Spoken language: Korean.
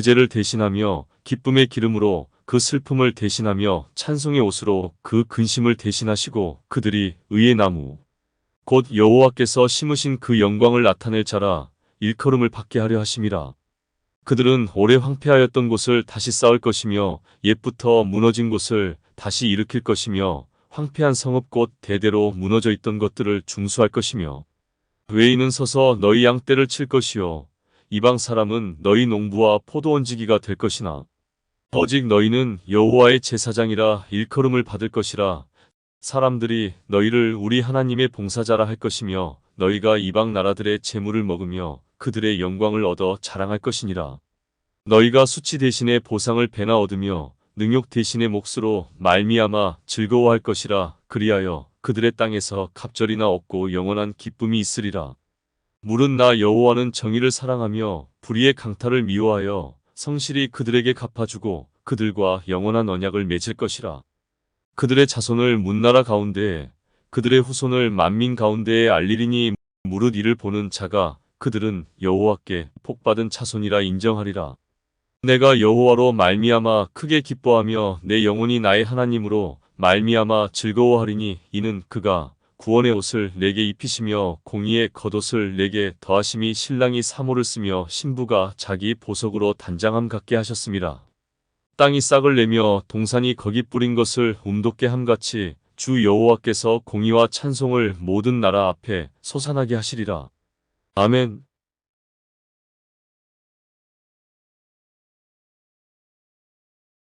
죄를 대신하며 기쁨의 기름으로 그 슬픔을 대신하며 찬송의 옷으로 그 근심을 대신하시고 그들이 의의 나무 곧 여호와께서 심으신 그 영광을 나타낼 자라 일컬음을 받게 하려 하심이라. 그들은 오래 황폐하였던 곳을 다시 쌓을 것이며 옛부터 무너진 곳을 다시 일으킬 것이며 황폐한 성읍 곧 대대로 무너져 있던 것들을 중수할 것이며 외인은 서서 너희 양떼를 칠 것이요 이방 사람은 너희 농부와 포도원지기가 될 것이나 오직 너희는 여호와의 제사장이라 일컬음을 받을 것이라 사람들이 너희를 우리 하나님의 봉사자라 할 것이며 너희가 이방 나라들의 재물을 먹으며 그들의 영광을 얻어 자랑할 것이니라. 너희가 수치 대신에 보상을 배나 얻으며 능욕 대신에 몫으로 말미암아 즐거워할 것이라 그리하여 그들의 땅에서 갑절이나 없고 영원한 기쁨이 있으리라 물은 나 여호와는 정의를 사랑하며 불의의 강탈을 미워하여 성실히 그들에게 갚아주고 그들과 영원한 언약을 맺을 것이라. 그들의 자손을 문나라 가운데에 그들의 후손을 만민 가운데에 알리리니 무릇 이를 보는 자가 그들은 여호와께 복받은 자손이라 인정하리라. 내가 여호와로 말미암아 크게 기뻐하며 내 영혼이 나의 하나님으로 말미암아 즐거워하리니 이는 그가 구원의 옷을 내게 입히시며 공의의 겉옷을 내게 더하심이 신랑이 사모를 쓰며 신부가 자기 보석으로 단장함 같게 하셨습니다. 땅이 싹을 내며 동산이 거기 뿌린 것을 움돋게 함같이 주 여호와께서 공의와 찬송을 모든 나라 앞에 솟아나게 하시리라. 아멘.